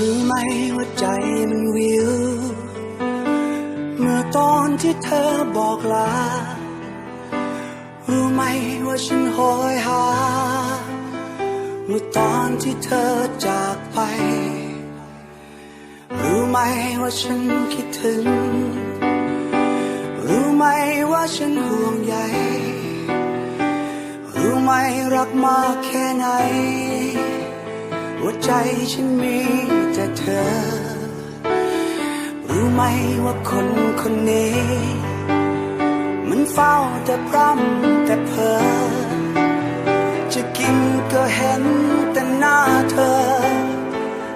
รู้ไหมว่าใจมันวิว เมื่อตอนที่เธอบอกลา รู้ไหมว่าฉันโหยหา เมื่อตอนที่เธอจากไป รู้ไหมว่าฉันคิดถึง รู้ไหมว่าฉันห่วงใย รู้ไหมรักมากแค่ไหนหัวใจฉันมี ว่าคนคนนี้ มันเฝ้าแต่พร่ำแต่เพ้อจะกินก็เห็นแต่หน้าเธอ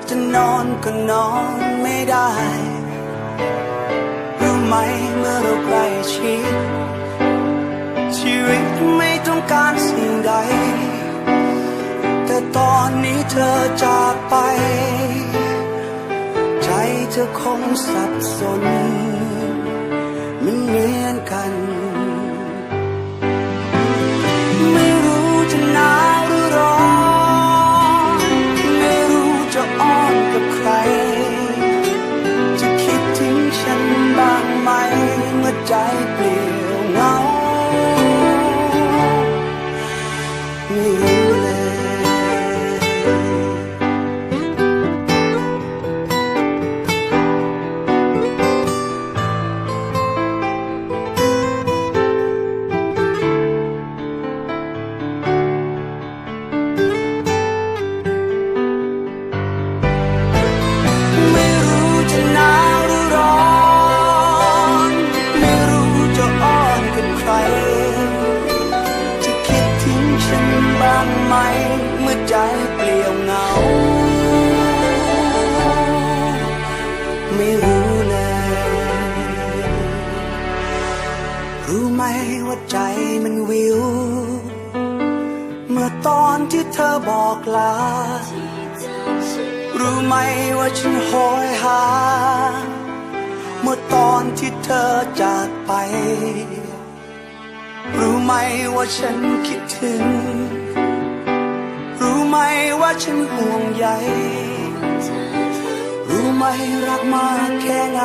จะนอนก็นอนไม่ได้รู้ไหมเมื่อเราใกล้ชิดชีวิตไม่ต้องการสิ่งใด แต่ตอนนี้เธอจากไป ธอคงสับสน มันเหมือนกัน บ้างไหมเมื่อใจเปลี่ยวเหงา ไม่รู้เลย รู้ไหมว่าใจมันวิว เมื่อตอนที่เธอบอกลา รู้ไหมว่าฉันโหยหา เมื่อตอนที่เธอจากไปรู้ไหมว่าฉันคิดถึง ว่าฉันห่วงใยรู้ไหมรักมากแค่ไหน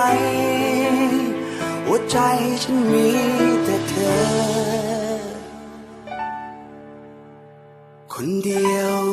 หัวใจฉันมีแต่เธอ คนเดียว